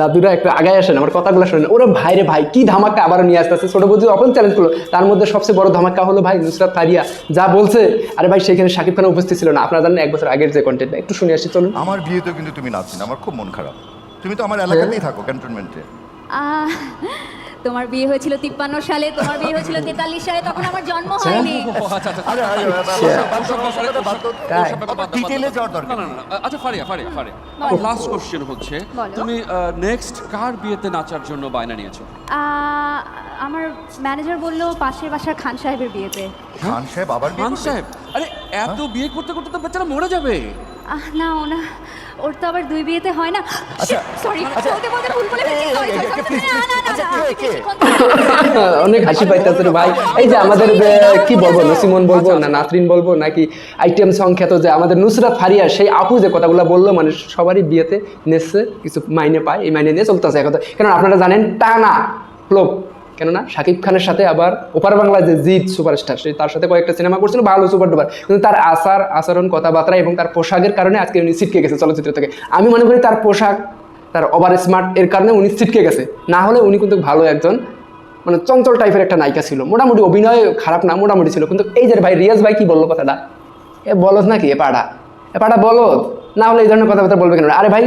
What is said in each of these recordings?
দাদুরা একটু আগায় আসেন আমার কথাগুলো শোনেন। ওরা ভাই রে ভাই কি ধামাকা আবার নিয়ে আসতে আসছে ছোট বুঝি অপন চ্যালেঞ্জ করল। তার মধ্যে সবচেয়ে বড় ধামাকা হলো ভাই নুসরাত ফারিয়া। যা বলছে আরে ভাই সেখানে শাকিব খান উপস্থিত ছিল না। আপনারা জানেন এক বছর আগের যে কন্টেন্ট একটু শুনে আসি চলুন। আমার বিয়েতেও কিন্তু তুমি নাচনি আমার খুব মন খারাপ। তুমি তো আমার এলাকাতেই থাকো ক্যান্টনমেন্টে আহ, তোমার বিয়ে হয়েছিল তিপ্পান্ন সালে তোমার বিয়ে হয়েছিল তেতাল্লিশ সালে তখন আমার জন্ম হয়নি। না না না আচ্ছা ফারিয়া ফারিয়া ফারিয়া। লাস্ট কোশ্চেন হচ্ছে। তুমি নেক্সট কার বিয়েতে নাচার জন্য বায়না নিয়েছো? আহ, আমার ম্যানেজার বলল পাশের বাসার খান সাহেবের বিয়েতে। খান সাহেব আবার খান সাহেব? আরে এত বিয়ে করতে করতে তো বেচারা মরে যাবে। আহ না ওনা ওর তো আবার দুই বিয়েতে হয় না। আচ্ছা, সরি বলতে বলতে ভুল বলে আচ্ছা? কিছুক্ষণ ধরে- অনেক হাসি পাইতেছে রে ভাই এই যে আমাদের কি বলব নসিমন বলব না নাসরিন বলব নাকি আইটেম সংখ্যাত যে আমাদের নুসরাত ফারিয়া সেই আপু যে কথাগুলো বলল মানে সবারই বিয়েতে নেসছে কিছু মাইনে পায় এই মাইনে নিয়ে চলতেছে এখন কেন আপনারা জানেন টানা ফ্লোপ কেননা শাকিব খানের সাথে আবার ওপার বাংলা যে জিৎ সুপারস্টার, সে তার সাথে কয়েকটা সিনেমা করছিল, ভালো সুপার ডুপার। কিন্তু তার আচার, আচরণ, কথাবার্তা এবং তার পোশাকের কারণে আজকে উনি ছিটকে গেছে চলচ্চিত্র থেকে। আমি মনে করি তার পোশাক, তার ওভার স্মার্ট এর কারণে উনি ছিটকে গেছে। না হলে উনি কিন্তু ভালো একজন মানে চঞ্চল টাইপের একটা নায়িকা ছিল। মোটামুটি অভিনয় খারাপ না, মোটামুটি ছিল। কিন্তু এই যে ভাই, রিয়াজ ভাই কি বলল কথাটা? এ বলদ নাকি? এ পাড়া। এ পাড়া বলদ? না হলে এই ধরনের কথাবার্তা বলবে কেন? আরে ভাই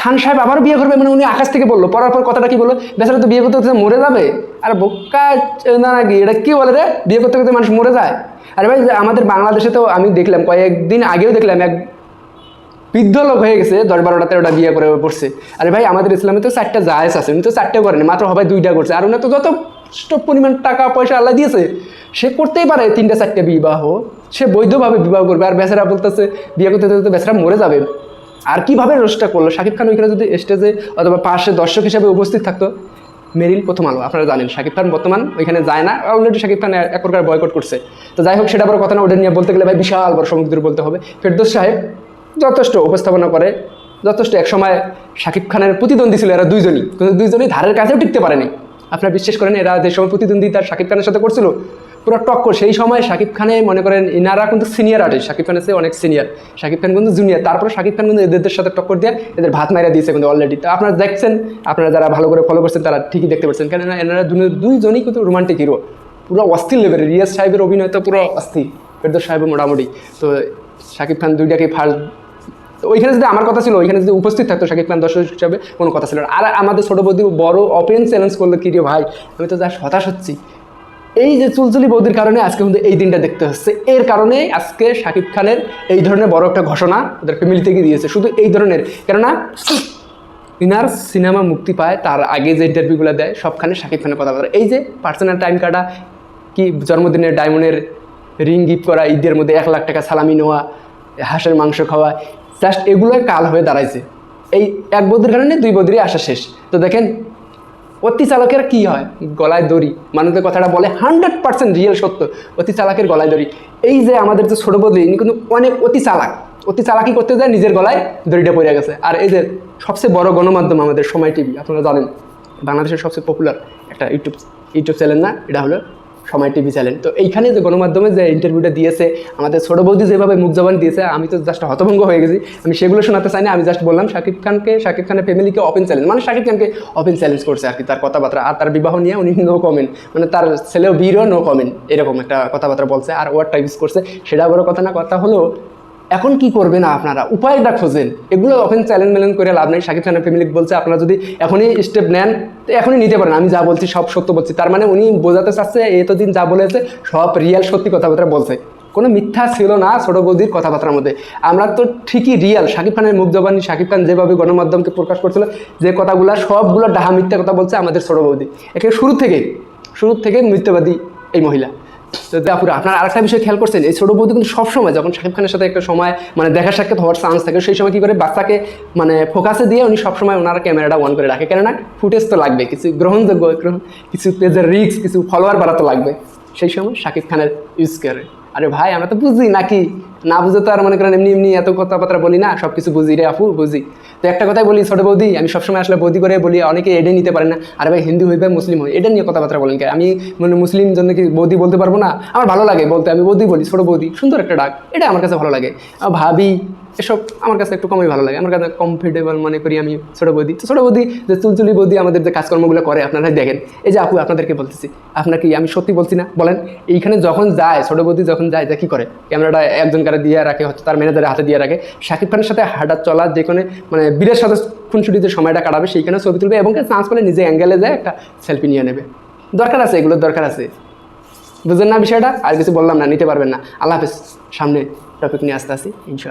খান সাহেব আবার বিয়ে করবে মানে উনি আকাশ থেকে বলল। পড়ার পর কথাটা কি বলল? বেচারা তো বিয়ে করতে করতে মরে যাবে। আর বোকা না নাকি? এটা কি বলে রে? বিয়ে করতে করতে মানুষ মরে যায়। আরে ভাই আমাদের বাংলাদেশে তো আমি দেখলাম, কয়েকদিন আগেও দেখলাম এক বৃদ্ধ লোক হয়ে গেছে, দশ বারোটা তেরোটা বিয়ে করে পড়ছে। আরে ভাই, আমাদের ইসলামে তো চারটা জায়েজ আছে, উনি তো চারটে করেনি, মাত্র হবে দুইটা করছে। আর উনি তো যথেষ্ট পরিমাণ টাকা, পয়সা আল্লাহ দিয়েছে, সে করতেই পারে তিনটা চারটে বিবাহ। সে বৈধভাবে বিবাহ করবে। আর বেচারা বলতেছে, বিয়ে করতে করতে বেচারা মরে যাবে। আর কীভাবে রোস্টটা করল? শাকিব খান ওইখানে যদি স্টেজে অথবা পাশে দর্শক হিসেবে উপস্থিত থাকতো, মেরিল প্রথম আলো, আপনারা জানেন। শাকিব খান বর্তমান ওইখানে যায় না অলরেডি শাকিব খান এক প্রকার বয়কট করছে। তো যাই হোক, সেটা বড় কথা না ওটা নিয়ে বলতে গেলে ভাই বিশাল বড় সমুদ্র বলতে হবে। ফেরদোস সাহেব যথেষ্ট উপস্থাপনা করে, যথেষ্ট একসময় শাকিব খানের প্রতিদ্বন্দ্বী ছিল এরা দুইজনই। কিন্তু দুইজনই ধারের কাছেও টিকতে পারেনি। আপনারা বিশ্বাস করেন, এরা যে সময় প্রতিদ্বন্দ্বিতা শাকিব খানের সাথে করছিল পুরো টক্কর। সেই সময় শাকিব খানে মনে করেন ইনারা কিন্তু সিনিয়র আর্টিস্ট শাকিব খান আছে অনেক সিনিয়র শাকিব খান কিন্তু জুনিয়র তারপরে শাকিব খান কিন্তু এদের সাথে টক্কর দিয়ে এদের ভাত মাইরা দিয়েছে কিন্তু অলরেডি তো আপনারা দেখছেন, আপনারা যারা ভালো করে ফলো করছেন তারা ঠিকই দেখতে পাচ্ছেন। কেননা এনারা দুই- দুইজনই কিন্তু রোমান্টিক হিরো পুরো অস্থির লেভেলের রিয়াজ সাহেবের অভিনয় তো পুরো অস্থির। ফেরদোস সাহেব মোটামুটি। তো শাকিব খান দুইটাকে ফার্স্ট ওইখানে যদি আমার কথা ছিল, ওইখানে যদি উপস্থিত থাকতো শাকিব খান দর্শক হিসাবে, কোনো কথা ছিল না। আর আমাদের ছোটো বৌদি বড় ওপেন চ্যালেঞ্জ করল কি রে ভাই? আমি তো যা হতাশ হচ্ছি। এই যে চুলচুলি বৌদির কারণে আজকে কিন্তু এই দিনটা দেখতে হচ্ছে। এর কারণে আজকে শাকিব খানের এই ধরনের বড় একটা ঘোষণা ওদের ফ্যামিলি থেকে দিয়েছে। শুধু এই ধরনের, কেননা ইনার সিনেমা মুক্তি পায়, তার আগে যে ইন্টারভিউগুলো দেয়, সবখানে শাকিব খানের কথা বলে। এই যে পার্সোনাল টাইম কাটা, কি জন্মদিনের ডায়মন্ডের রিং গিফট করা, ঈদের মধ্যে এক লাখ টাকা সালামি নেওয়া, হাঁসের মাংস খাওয়া জাস্ট এগুলোই কাল হয়ে দাঁড়াইছে। এই এক বদির কারণে দুই বদিরই আসা শেষ। তো দেখেন অতি চালকের কী হয়? গলায় দড়ি। মানুষদের কথাটা বলে হান্ড্রেড পার্সেন্ট রিয়েল সত্য। অতি চালাকের গলায় দড়ি। এই যে আমাদের যে ছোটো বদলি, ইনি কিন্তু অনেক অতি চালাক। অতি চালাকি করতে যায়, নিজের গলায় দড়িটা পড়ে গেছে। আর এই যে সবচেয়ে বড় গণমাধ্যম আমাদের সময় টিভি, আপনারা জানেন, বাংলাদেশের সবচেয়ে পপুলার একটা ইউটিউব ইউটিউব চ্যানেল না, এটা হলো সময় টিভি চ্যানেল। তো এইখানে যে গণমাধ্যমে যে ইন্টারভিউটা দিয়েছে, আমাদের ছোটো বৌদি যেভাবে মুখ জবান দিয়েছে, আমি তো জাস্ট হতভঙ্গ হয়ে গেছি। আমি সেগুলো শোনাতে চাই না আমি জাস্ট বললাম, শাকিব খানকে, শাকিব খানের ফ্যামিলিকে ওপেন চ্যালেঞ্জ মানে শাকিব খানকে ওপেন চ্যালেঞ্জ করছে আর কি, তার কথাবার্তা। আর তার বিবাহ নিয়ে উনি নো কমেন্ট মানে তার ছেলেও বীরও নো কমেন্ট এরকম একটা কথাবার্তা বলছে। আর ওয়ার্ডটা ইউজ করছে। সেটা বড় কথা না, কথা হলো এখন কি করবে না আপনারা? উপায়টা খোঁজেন। এগুলো ওপেন চ্যালেঞ্জ মেলেন করে লাভ নেই। শাকিব খানের ফ্যামিলি বলছে, আপনারা যদি এখনই স্টেপ নেন, তো এখনই নিতে পারেন। আমি যা বলছি সব সত্য বলছি। তার মানে উনি বোঝাতে চাচ্ছে, এতদিন যা বলেছে, সব রিয়েল সত্যি কথাবার্তা বলছে। কোনো মিথ্যা ছিল না ছোটো বৌদির কথাবার্তার মধ্যে। আমরা তো ঠিকই রিয়েল শাকিব খানের মুখ জবানি শাকিব খান যেভাবে গণমাধ্যমকে প্রকাশ করছিল, যে কথাগুলো, সবগুলো ডাহা মিথ্যা কথা বলছে আমাদের ছোটো বৌদি। একে শুরু থেকে শুরু থেকে মিথ্যাবাদী এই মহিলা। আপুরা, আপনার আরেকটা বিষয় খেয়াল করছেন, এই কিন্তু সবসময় যখন শাকিব খানের সাথে একটা সময় মানে দেখা সাক্ষাৎ হওয়ার চান্স থাকে, সেই সময় কী করে? বাচ্চাকে মানে ফোকাসে দিয়ে উনি সবসময় ওনারা ক্যামেরাটা অন করে রাখে। কেননা ফুটেজ তো লাগবে, কিছু গ্রহণযোগ্য কিছু পেজের রিক্স কিছু ফলোয়ার বাড়াতে লাগবে। সেই সময় শাকিব খানের ইউজ করে। আরে ভাই, আমরা তো বুঝি নাকি? না বুঝে তো আর মনে করেন এমনি এমনি এত কথাবার্তা বলি না সব কিছু বুঝি রে আপু, বুঝি। তো একটা কথাই বলি, ছোটো বৌদি, আমি সবসময় আসলে বৌদি করে বলি, অনেকে এডে নিতে পারে না। আর ভাই, হিন্দু হইবে, মুসলিম হই এটা নিয়ে কথাবার্তা বলেন আমি মানে মুসলিম জন্য কি বৌদি বলতে পারব না? আমার ভালো লাগে বলতে, আমি বৌদি বলি, ছোটো বৌদি, সুন্দর একটা ডাক, এটা আমার কাছে ভালো লাগে। ভাবি, এসব আমার কাছে একটু কমই ভালো লাগে, আমার কাছে কমফোর্টেবল মনে করি আমি, ছোটো বৌদি। তো ছোটো বৌদি, যে চুলচুলি বৌদি আমাদের যে কাজকর্মগুলো করে আপনারা দেখেন। এই যে আপু, আপনাদেরকে বলতেছি, আপনার কি আমি সত্যি বলছি না? বলেন, এইখানে যখন যায়, ছোটো বৌদি যখন যায়, যা কী করে? ক্যামেরাটা একজন কারে দিয়ে রাখে, হচ্ছে তার ম্যানেজারের হাতে দিয়ে রাখে। শাকিব খানের সাথে হাঁটা চলা যেখানে মানে বীরের সাথে খুনসুটিতে সময়টা কাটাবে, সেইখানে ছবি তুলবে এবং চান্স পেলে নিজে অ্যাঙ্গেলে যায় একটা সেলফি নিয়ে নেবে। দরকার আছে, এগুলোর দরকার আছে। বুঝলেন না বিষয়টা? আর কিছু বললাম না, নিতে পারবেন না। আল্লাহ হাফেজ। সামনে টপিক নিয়ে আসতে আসি ইনশাল্লাহ